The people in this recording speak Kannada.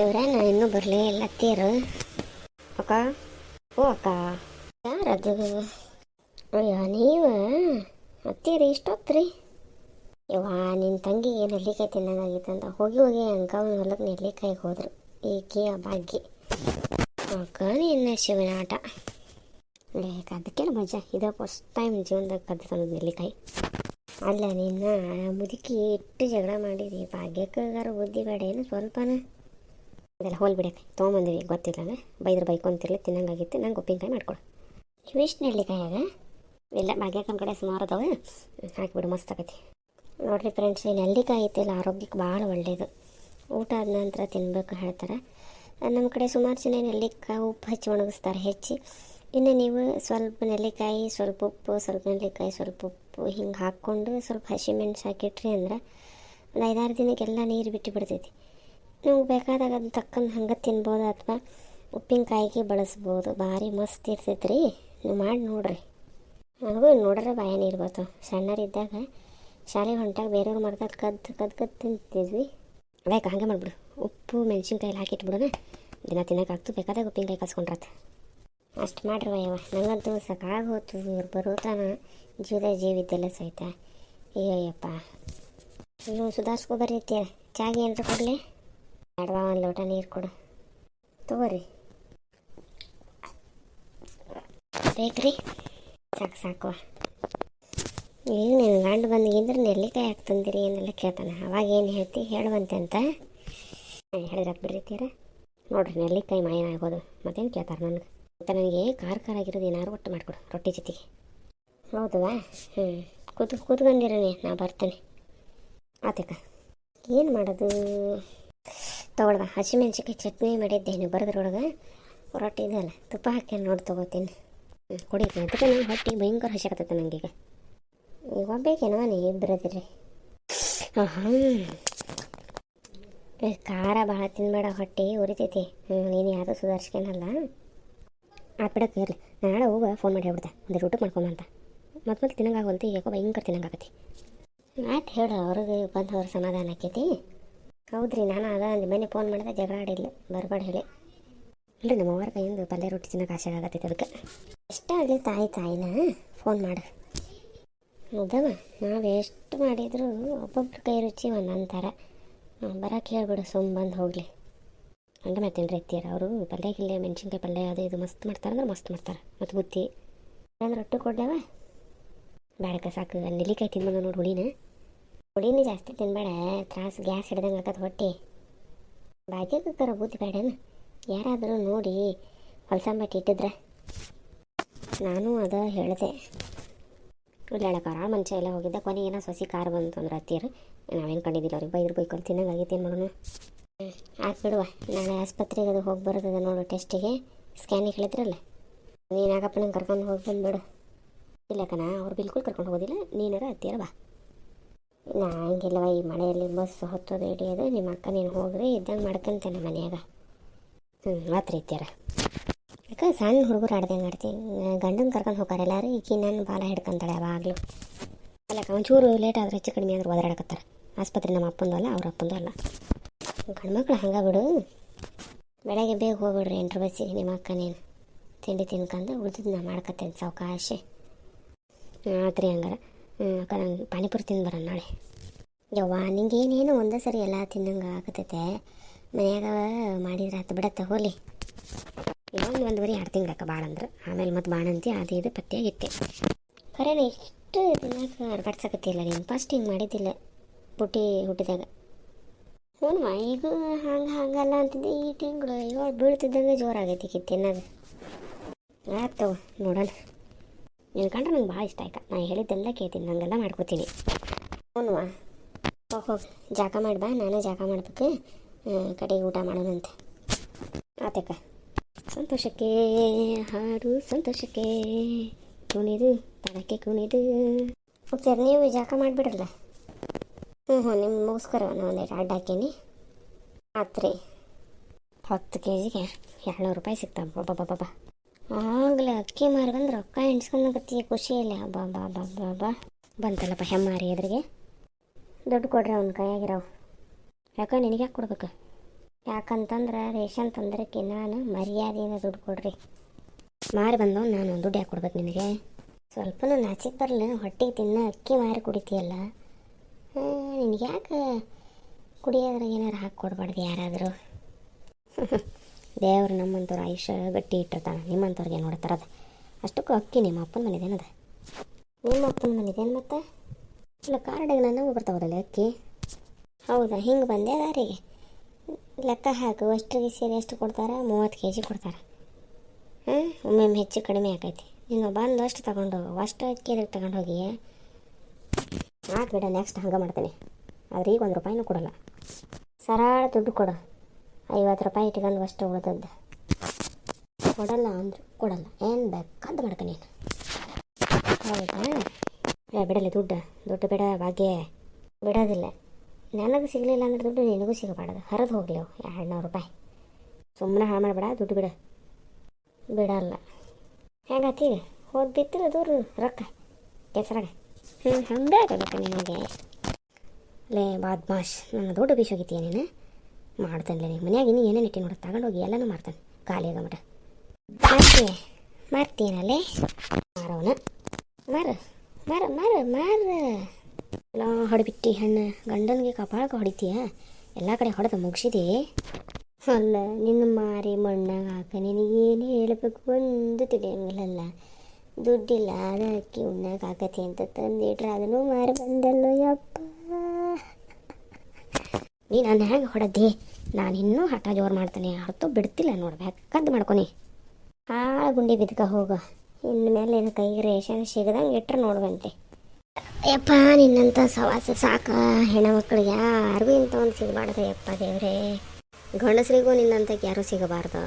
ಇವ್ರೇನ ಇನ್ನೂ ಬರಲೇ ಇಲ್ಲ. ತೀರು. ಅಕ್ಕ? ಓ, ಅಕ್ಕ. ಯಾರದು ಅಯ್ಯೋ, ನೀವ? ಅತ್ತೀರಿ ಇಷ್ಟೊತ್ರಿ ಯವ್ವ ನಿನ್ನ ತಂಗಿಗೆ ನೆಲ್ಲಿಕಾಯಿ ತಿನ್ನೋದಾಗಿತ್ತಂತ ಹೋಗಿ ಹೋಗಿ ಅಂಕ ಒಂದು ಹೊಲಕ್ಕೆ ನೆಲ್ಲಿಕಾಯಿಗೆ ಹೋದ್ರು. ಈಕೆ, ಆ ಭಾಗ್ಯ. ಅಕ್ಕ, ನಿನ್ನ ಶಿವನ ಆಟ. ಅದಕ್ಕೆ ಮಜಾ. ಇದು ಫಸ್ಟ್ ಟೈಮ್ ಜೀವನದಾಗ ಕದ್ದು ತಂದು ನೆಲ್ಲಿಕಾಯಿ. ಅಲ್ಲ, ನಿನ್ನ ಮುದುಕಿ ಇಟ್ಟು ಜಗಳ ಮಾಡಿದಿ. ಭಾಗ್ಯಕ್ಕಾಗಾರ ಬುದ್ಧಿ ಬೇಡ. ಏನು ಸ್ವಲ್ಪನ? ಅದೆಲ್ಲ ಹೋಲ್ ಬಿಡಕ್ಕೆ ತೊಗೊಂಬಂದಿವಿ. ಗೊತ್ತಿಲ್ಲ ಬೈದ್ರೆ ಬೈಕೊಂತಿರ್ಲಿ ತಿನ್ನಂಗಾಗಿತ್ತು. ನಂಗೆ ಉಪ್ಪಿನಕಾಯಿ ಮಾಡ್ಕೊಡು. ಇವಿಷ್ಟು ನೆಲ್ಲಿಕಾಯಾಗ ಇಲ್ಲ ಭಾಗ್ಯಕ್ಕನ ಕಡೆ ಸುಮಾರು ಅದಾವೆ. ಹಾಕಿಬಿಡು, ಮಸ್ತ್ ಆಗೈತಿ ನೋಡಿರಿ ಫ್ರೆಂಡ್ಸ್, ಈ ನೆಲ್ಲಿಕಾಯಿ ಐತಿಲ್ಲ ಆರೋಗ್ಯಕ್ಕೆ ಭಾಳ ಒಳ್ಳೆಯದು ಊಟ ಆದ ನಂತರ ತಿನ್ನಬೇಕು ಹೇಳ್ತಾರೆ. ನಮ್ಮ ಕಡೆ ಸುಮಾರು ಜನ ನೆಲ್ಲಿಕಾಯಿ ಉಪ್ಪು ಹಚ್ಚಿ ಒಣಗಿಸ್ತಾರೆ ಹೆಚ್ಚಿ. ಇನ್ನು ನೀವು ಸ್ವಲ್ಪ ನೆಲ್ಲಿಕಾಯಿ, ಸ್ವಲ್ಪ ಉಪ್ಪು, ಸ್ವಲ್ಪ ನೆಲ್ಲಿಕಾಯಿ, ಸ್ವಲ್ಪ ಉಪ್ಪು ಹಿಂಗೆ ಹಾಕ್ಕೊಂಡು ಸ್ವಲ್ಪ ಹಸಿಮೆಣ್ಸು ಹಾಕಿಟ್ರಿ ಅಂದ್ರೆ ಒಂದು ಐದಾರು ದಿನಕ್ಕೆಲ್ಲ ನೀರು ಬಿಟ್ಟು ಬಿಡ್ತೈತಿ. ನಮ್ಗೆ ಬೇಕಾದಾಗ ಅದು ತಕ್ಕಂದು ಹಂಗೆ ತಿನ್ಬೋದು ಅಥವಾ ಉಪ್ಪಿನಕಾಯಿಗೆ ಬಳಸ್ಬೋದು. ಭಾರಿ ಮಸ್ತ್ ಇರ್ತೈತೆ ರೀ ನೀವು ಮಾಡಿ ನೋಡ್ರಿ. ನನಗೂ ನೋಡ್ರೆ ಬಾಯ ನೀರು ಬರ್ತಾವೆ ಸಣ್ಣರಿದ್ದಾಗ ಶಾಲೆಗೆ ಹೊಂಟಾಗ ಬೇರೆಯವ್ರು ಮಾಡ್ದಾಗ ಕದ್ದು ಕದ್ದು ಕದ್ದು ತಿಂತಿದ್ವಿ. ಅದಕ್ಕೆ ಹಾಗೆ ಮಾಡ್ಬಿಡು. ಉಪ್ಪು ಮೆಣಸಿನ್ಕಾಯಿ ಹಾಕಿಟ್ಬಿಡೋಣ. ದಿನ ತಿನ್ನೋಕ್ಕಾಗ್ತು ಬೇಕಾದಾಗ ಉಪ್ಪಿನಕಾಯಿ ಕಸ್ಕೊಂಡ್ರತ್ತೆ ಅಷ್ಟು ಮಾಡ್ರಿ ಯವ್ವ ನನಗಂತೂ ಸಕಾಗ ಹೋತು ಇವ್ರು ಬರೋತನ ಜೀವದ ಜೀವಿದ್ದೆಲ್ಲ ಸಹಿತ. ಅಯ್ಯಯ್ಯಪ್ಪ ನೀವು ಸುಧಾರಿಸ್ಕೊ ಚಾಗಿ ಏನಾರ ಕೊಡಲಿ? ಬೇಡವಾ ಒಂದು ಲೋಟ ನೀರು ಕೊಡು. ತಗೋರಿ. ಬೇಕ್ರಿ. ಸಾಕು ಸಾಕು. ಈಗ ನೀನು ಗಂಡು ಬಂದಿಗಿಂದ್ರೆ ನೆಲ್ಲಿಕಾಯಿ ಯಾಕೆ ತಂದಿರಿ ಏನೆಲ್ಲ ಕೇಳ್ತಾನೆ. ಅವಾಗ ಏನು ಹೇಳ್ತಿ? ಹೇಳುವಂತೆ ಅಂತ. ಹೇಳಿದ್ರೆ ಬಿಡ್ರಿತೀರ ನೋಡ್ರಿ, ನೆಲ್ಲಿಕಾಯಿ ಮಾಯ ಆಗೋದು ಮತ್ತೇನು ಕೇಳ್ತಾರೆ ನನಗೆ? ಮತ್ತು ನನಗೆ ಖಾರ ಖಾರ ಆಗಿರೋದು ಏನಾದ್ರು ಒಟ್ಟು ಮಾಡಿಕೊಡು, ರೊಟ್ಟಿ ಜೊತೆಗೆ. ಹೌದವಾ ಹ್ಞೂ ಕೂತು ಕೂತ್ಕೊಂಡಿರಿ ನಾ ಬರ್ತೇನೆ. ಆತಕ್ಕ, ಏನು ಮಾಡೋದು? ತಗೊಳ್ವಾ. ಹಸಿಮೆಣ್ಸಿಕಾಯಿ ಚಟ್ನಿ ಮಾಡಿದ್ದೇನೆ ಬರೋದ್ರೊಳಗೆ ರೊಟ್ಟಿ ಇದೆಯಲ್ಲ, ತುಪ್ಪ ಹಾಕಿ ನೋಡಿ ತೊಗೋತೀನಿ. ಕುಡಿತೀನಿ. ಅದಕ್ಕೆ ನಾನು ಹೊಟ್ಟೆ ಭಯಂಕರ ಹಸಿಯಾಗತ್ತೈತೆ ನನಗೀಗ ಈಗ. ಒಬ್ಬೇಕೇನೋ ನೀ ಇಬ್ಬರದಿರಿ ಹಾಂ ಖಾರ ಭಾಳ ತಿನ್ಬೇಡ ಹೊಟ್ಟೆ, ಉರಿತೈತಿ. ಹ್ಞೂ ನೀನು ಯಾರು ಸುಧಾರಿಸ್ಕೇನಲ್ಲ. ಆ ಬಿಡಕ್ಕೆ ಇರಲಿ. ನಾಳೆ ಹೋಗ ಫೋನ್ ಮಾಡಿ ಹೇಳ್ಬಿಡ್ದೆ ಒಂದು ಊಟಕ್ಕೆ ಮಾಡ್ಕೊಂಬಂತ ಮತ್ತೆ ಮತ್ತೆ ತಿನ್ನಂಗಾಗಂತ ಯಾಕೋ ಭಯಂಕರ ತಿನ್ನಂಗಾಗತ್ತೆ ಆಯ್ತು ಹೇಳು ಅವ್ರಿಗೆ ಬಂದು ಅವ್ರ ಸಮಾಧಾನ ಆಕೈತಿ. ಹೌದ್ರಿ, ನಾನು ಅದ, ಅಲ್ಲಿ ಮನೆ ಫೋನ್ ಮಾಡಿದೆ, ಜಗಳ ಆಡಿಲ್ಲ ಬರಬೇಡ ಹೇಳಿ. ಇಲ್ಲ ನಮ್ಮ ಅವ್ರ ಕೈಯಿಂದ ಪಲ್ಯ ರೊಟ್ಟಿ ತಿನ್ನೋಕೆ ಆಸೆ ಆಗತ್ತೈತೆ ಅದಕ್ಕೆ. ಎಷ್ಟೇ ಆಗಲಿ ತಾಯಿ ತಾಯಿನ ಫೋನ್ ಮಾಡು. ಹೌದಮ್ಮ ನಾವು ಎಷ್ಟು ಮಾಡಿದರೂ ಒಬ್ಬೊಬ್ರ ಕೈ ರುಚಿ ಒಂದೊಂದು ಥರ ಬರಕ್ಕೆ ಹೇಳ್ಬಿಡು, ಸುಮ್ ಬಂದು ಹೋಗಲಿ. ಹಂಗೆ ಮತ್ತೆ ರೀ ಎತ್ತಿಯರು ಅವರು ಪಲ್ಯ ಗಿಲ್ಲೆ ಮೆಣಸಿನ್ಕಾಯಿ ಪಲ್ಯ, ಅದು ಇದು ಮಸ್ತ್ ಮಾಡ್ತಾರೆ ಅಂದ್ರೆ ಮಸ್ತ್ ಮಾಡ್ತಾರೆ. ಮತ್ತು ಬುತ್ತಿ. ಅಂದ್ರೆ ರೊಟ್ಟಿ ಕೊಡ್ಲೇವ? ಬೇಡಕ್ಕ ಸಾಕು ನೆಲ್ಲಿಕಾಯಿ ತಿನ್ಬೋದು ನೋಡಿ ಹುಳಿನ. ಹುಳಿನ ಜಾಸ್ತಿ ತಿನ್ಬೇಡ, ತ್ರಾಸು ಗ್ಯಾಸ್ ಹಿಡ್ದಂಗೆ ಆಗತ್ತೆ ಹೊಟ್ಟೆ. ಭಾಗ್ಯಕ್ಕರ ಬುದ್ಧಿ ಬೇಡನ ಯಾರಾದರೂ ನೋಡಿ ಹೊಲ್ಸಂಬಟ್ಟಿ ಇಟ್ಟಿದ್ರೆ. ನಾನು ಅದ ಹೇಳಿದೆ. ಇಲ್ಲ ಹೇಳಕ್ಕಾರ ಮನುಷ್ಯ ಎಲ್ಲ ಹೋಗಿದ್ದೆ ಕೊನೆಗೆ ಏನೋ ಸೊಸಿ ಕಾರ್ ಬಂತು ಅಂದ್ರೆ ಹತ್ತಿರ. ನಾವೇನು ಕಂಡಿದ್ದಿಲ್ಲ, ಅವ್ರಿಗೆ ಬೈದ್ರು ಬೈಕೊಂಡು ತಿನ್ನಂಗಾಗೈತೆ, ಏನು ಮಾಡೋಣ. ಆಯ್ತು ಬಿಡುವ. ನಾಳೆ ಆಸ್ಪತ್ರೆಗೆ ಅದು ಹೋಗಿ ಬರೋದದ ನೋಡು ಟೆಸ್ಟಿಗೆ. ಸ್ಕ್ಯಾನಿಗೆ ಹೇಳಿದ್ರಲ್ಲ. ನೀನು ಯಾಕಪ್ಪ ನಂಗೆ ಕರ್ಕೊಂಡು ಹೋಗಿ ಬಂದುಬಿಡು. ಇಲ್ಲ ಕಣ, ಅವ್ರು ಬಿಲ್ಕುಲ್ ಕರ್ಕೊಂಡು ಹೋಗೋದಿಲ್ಲ, ನೀನಾರ ಹತ್ತಿರ ಬಾ. ನಾ ಹಂಗಿಲ್ಲವ, ಈ ಮಳೆಯಲ್ಲಿ ಬಸ್ ಹೊತ್ತೋದು ಹಿಡಿಯೋದು ನಿಮ್ಮ ಅಕ್ಕ ನೀನು ಹೋಗ್ರಿ, ಇದ್ದಂಗೆ ಮಾಡ್ಕೊಂತೇನೆ ಮನೆಯಾಗ. ಹ್ಞೂ ಆತ್ರಿ ಇದ್ದೀರ ಅಕ್ಕ ಸಣ್ಣ ಹುಡುಗರು ಆಡ್ದೆ ಆಡ್ತೀನಿ ಗಂಡನ ಕರ್ಕೊಂಡು ಹೋಗಾರೆ ಎಲ್ಲಾರು, ಈಕಿ ನನ್ನ ಬಾಲ ಹಿಡ್ಕೊಂತಾಳೆ ಯಾವಾಗಲೂ. ಅಲ್ಲ ಒಂಚೂರು ಲೇಟ್ ಆದರೆ ಹೆಚ್ಚು ಕಡಿಮೆ ಆದ್ರೆ ಓದಾಡಕತ್ತಾರೆ ಆಸ್ಪತ್ರೆ ನಮ್ಮ ಅಪ್ಪಂದು ಅಲ್ಲ, ಅವ್ರ ಅಪ್ಪಂದು ಅಲ್ಲ. ಗಂಡ್ಮಕ್ಳು ಹಂಗೆ ಬಿಡು. ಬೆಳಗ್ಗೆ ಬೇಗ ಹೋಗ್ಬಿಡ್ರಿ ಎಂಟ್ರ ಬಸ್ಸಿಗೆ ನಿಮ್ಮ ಅಕ್ಕ ನೀನು. ತಿಂಡಿ ತಿನ್ಕೊಂಡು ಉಳಿದಿದ್ದು ನಾ ಮಾಡ್ಕೊತೇನೆ ಸಾವಕಾಶೆ. ಆತ್ರಿ ಹಂಗಾರ. ನಂಗೆ ಪಾನಿಪುರಿ ತಿಂದು ಬರೋಣ ನೋಡಿ ಯವ್ವ ನಿಂಗೆ ಏನೇನು ಒಂದೇ ಸರಿ ಎಲ್ಲ ತಿನ್ನಂಗೆ ಆಗತೈತೆ ಮನ್ಯಾಗ ಮಾಡಿದ್ರೆ ಆತು ಬಿಡತ್ತೆ ಹೋಲಿ ಇನ್ನೊಂದು ಒಂದುವರೆ ಎರಡು ತಿಂಗಳಕ್ಕ ಭಾಳ ಅಂದ್ರೆ. ಆಮೇಲೆ ಮತ್ತೆ ಬಾಣಂತಿ, ಅದು ಇದು ಪತ್ತೆಯಾಗಿತ್ತೆ ಖರೇನ ಇಷ್ಟು ತಿನ್ನಕ್ಕೆ ಅರ್ಪಡ್ಸಕತ್ತಿಲ್ಲ ನೀನು. ಫಸ್ಟ್ ಹಿಂಗೆ ಮಾಡಿದ್ದಿಲ್ಲ ಬುಟ್ಟಿ ಹುಟ್ಟಿದಾಗ. ಹ್ಞೂ ಈಗ ಹಂಗೆ ಹಂಗಲ್ಲ ಅಂತಿದ್ದೆ. ಈ ತಿಂಗಳು ಇವಾಗ ಬೀಳ್ತಿದ್ದಂಗೆ ಜೋರಾಗೈತಿ ತಿನ್ನೋದು. ಆಯ್ತು ನೋಡೋಣ. ನಿನ್ನ ಕಂಡ್ರೆ ನಂಗೆ ಭಾಳ ಇಷ್ಟ ಆಯ್ತಾ? ನಾನು ಹೇಳಿದ್ದೆಲ್ಲ ಕೇಳ್ತೀನಿ, ನಂಗೆಲ್ಲ ಮಾಡ್ಕೋತೀನಿ. ಹೋಗಿ ಹೋಗ್ ಜಾಕ ಮಾಡಿ ಬಾ, ನಾನು ಜಾಗ ಮಾಡ್ಬೇಕು ಕಡೆಗೆ ಊಟ ಮಾಡೋಣಂತೆ. ಆತಕ್ಕ. ಸಂತೋಷಕ್ಕೆ ಹಾಡು, ಸಂತೋಷಕ್ಕೆ ಕುಣಿದು, ತಡಕ್ಕೆ ಕುಣಿದು. ಓಕೆ ನೀವು ಜಾಕ ಮಾಡಿಬಿಡ್ರಲ್ಲ? ಹ್ಞೂ ಹ್ಞೂ ನಿಮ್ಮ ಮುಗಿಸ್ಕರ ನಾನು ಒಂದೆರಡು ಅಡ್ಡ ಹಾಕೀನಿ ಆತ್ರಿ. ಹತ್ತು ಕೆ ಜಿಗೆ ಏಳ್ನೂರು ರೂಪಾಯಿ ಸಿಗ್ತಾವೆ. ಬಾಬಾ ಆಗಲೇ ಅಕ್ಕಿ ಮಾರ್ಗಂದು ರೊಕ್ಕ ಎಣಿಸ್ಕೊಂಡ್ಬತ್ತಿ ಖುಷಿ ಇಲ್ಲ. ಬಾ ಬಾ ಬಾ ಬಾ ಬಾ. ಬಂತಲ್ಲಪ್ಪ ಹೆಮ್ಮಾರಿ ಎದುರಿಗೆ. ದುಡ್ಡು ಕೊಡ್ರಿ ಅವ್ನ ಕೈಯಾಗಿರೋ. ಯಾಕೆ ನಿನಗೆ ಯಾಕೆ ಕೊಡ್ಬೇಕು? ಯಾಕಂತಂದ್ರೆ ರೇಷನ್ ತಂದ್ರಕ್ಕೆ ನಾನು ಮರ್ಯಾದೆಯಿಂದ ದುಡ್ಡು ಕೊಡ್ರಿ. ಮಾರಿ ಬಂದವ್ ನಾನು ದುಡ್ಡು ಯಾಕೆ ಕೊಡ್ಬೇಕು ನಿನಗೆ? ಸ್ವಲ್ಪನೂ ನಾಚಿಗೆ ಬರಲಿ, ಹೊಟ್ಟೆಗೆ ತಿನ್ನ ಅಕ್ಕಿ ಮಾರಿ ಕುಡಿತೀಯಲ್ಲ. ನಿನಗೆ ಯಾಕೆ ಕುಡಿಯೋದ್ರಾಗ ಏನಾರು ಹಾಕಿ ಕೊಡ್ಬಾರ್ದು ಯಾರಾದರೂ? ದೇವ್ರು ನಮ್ಮಂಥವ್ರು ಆಯುಷ್ಯ ಗಟ್ಟಿ ಇಟ್ಟಿರ್ತಾನೆ, ನಿಮ್ಮಂಥವ್ರಿಗೆ ನೋಡ್ತಾರದ ಅಷ್ಟಕ್ಕೂ ಅಕ್ಕಿ ನಿಮ್ಮ ಅಪ್ಪನ ಮನೇದೇನದ ನಿಮ್ಮ ಅಪ್ಪನ ಮನೇದೇನು ಮತ್ತೆ? ಇಲ್ಲ ಕಾರ್ಡಿಗೆ ನನಗೂ ಬರ್ತಾವಲ್ಲ ಅಕ್ಕಿ? ಹೌದಾ, ಹಿಂಗೆ ಬಂದೆ ರೀ ಲೆಕ್ಕ ಹಾಕು ಅಷ್ಟಿಗೆ ಸೇರಿ ಎಷ್ಟು ಕೊಡ್ತಾರೆ? ಮೂವತ್ತು ಕೆ ಜಿ ಕೊಡ್ತಾರೆ. ಹ್ಞೂ ಒಮ್ಮೊಮ್ಮೆ ಹೆಚ್ಚು ಕಡಿಮೆ ಆಕೈತಿ. ನೀನು ಬಂದು ಅಷ್ಟು ಅಷ್ಟು ಅಕ್ಕಿ ಅದಕ್ಕೆ ತಗೊಂಡು ಹೋಗಿ. ಆಯ್ತು ಬಿಡ ನೆಕ್ಸ್ಟ್ ಹಂಗೆ ಮಾಡ್ತೀನಿ. ಆದ್ರೆ ಈಗ ಒಂದು ರೂಪಾಯಿನೂ ಕೊಡಲ್ಲ. ಸರಳ ದುಡ್ಡು ಕೊಡು. ಐವತ್ತು ರೂಪಾಯಿ ಇಟ್ಕೊಂಡು ಅಷ್ಟು ಉಳಿದದ್ದು ಕೊಡಲ್ಲ ಅಂದ್ರು, ಕೊಡಲ್ಲ. ಏನು ಬೇಕಂತ ಮಾಡ್ಕ ನೀನು. ಹೌದಾ? ಬಿಡಲಿ ದುಡ್ಡು. ದುಡ್ಡು ಬಿಡ ಭಾಗ್ಯ ಬಿಡೋದಿಲ್ಲ. ನನಗೆ ಸಿಗಲಿಲ್ಲ ಅಂದ್ರೆ ದುಡ್ಡು ನಿನಗೂ ಸಿಗಬಾರ್ದು. ಹರಿದು ಹೋಗ್ಲಿ ಎರಡು ನೂರು ರೂಪಾಯಿ. ಸುಮ್ಮನೆ ಹಾಳು ಮಾಡಬೇಡ, ದುಡ್ಡು ಬಿಡ. ಬಿಡಲ್ಲ. ಹೆಂಗಾತಿ? ಹೋದ್ ಬಿತ್ತಿಲ್ಲ ದೂರ ರೊಕ್ಕ. ಕೆಸರಾಗ ಹ್ಞೂ ಹಂಗೆ ನಿನಗೆ. ಲೇ, ಬಾದ್ಮಾಶ್, ನನ್ನ ದುಡ್ಡು ಬೀಸೋಗಿತ್ತೀಯ ನೀನು? ಮಾಡ್ತಾನೆ ರೀ ಮನ್ಯಾಗ ಇನ್ನೂ ಏನೇನು ಇಟ್ಟಿ ನೋಡ, ತಗೊಂಡೋಗಿ ಎಲ್ಲನೂ ಮಾಡ್ತಾನೆ, ಖಾಲಿ ಆಗಮಟ ಮಾರ್ತಿ ಮಾರ್ತೀನಲ್ಲೇ ಮಾರವನ. ಮಾರ ಮಾರ ಮಾರ ಮಾರ. ಎಲ್ಲ ಹೊಡೆಬಿಟ್ಟಿ ಹಣ್ಣು, ಗಂಡನಿಗೆ ಕಪಾಳಕ್ಕೆ ಹೊಡಿತೀಯ? ಎಲ್ಲ ಕಡೆ ಹೊಡೆದು ಮುಗಿಸಿದೆ. ಅಲ್ಲ, ನಿನ್ನ ಮಾರಿ ಮಣ್ಣಾಗ ಹಾಕ ನಿನಗೇನು ಹೇಳಬೇಕು ಒಂದು ತಿಳಿಯಂಗಿಲ್ಲಲ್ಲ. ದುಡ್ಡಿಲ್ಲ ಅದಕ್ಕೆ ಉಣ್ಣಾಗ ಹಾಕತಿ ಅಂತ ತಂದಿಟ್ರೆ ಅದನ್ನು ಮಾರಿ ಬಂದಲ್ಲೋ ಯಪ್ಪ ನೀ ನಾನು ಹೆಂಗೆ ಹೊಡೆದಿ. ನಾನು ಇನ್ನೂ ಹಠ ಜೋರು ಮಾಡ್ತಾನೆ. ಅರ್ಥ ಬಿಡ್ತಿಲ್ಲ ನೋಡ್ಬೇಕದ್ದು ಮಾಡ್ಕೊನಿ. ಹಾಳು ಗುಂಡಿ ಬಿದ್ಕ ಹೋಗ. ಇನ್ನು ಮೇಲೆ ಏನು ಕೈಗೆ ರೇಷನ್ ಸಿಗದಂಗೆ ಇಟ್ರೆ ನೋಡುವಂತೆ. ಯಪ್ಪ ನಿನ್ನಂಥ ಸವಾಸ ಸಾಕ ಹೆಣ್ಮಕ್ಳಿಗೆ ಯಾರಿಗೂ ಇಂಥ ಒಂದು ಸಿಗಬಾರ್ದು ಯಪ್ಪ ದೇವ್ರೇ. ಗಂಡಸರಿಗೂ ನಿನ್ನಂತ ಯಾರೂ ಸಿಗಬಾರ್ದು.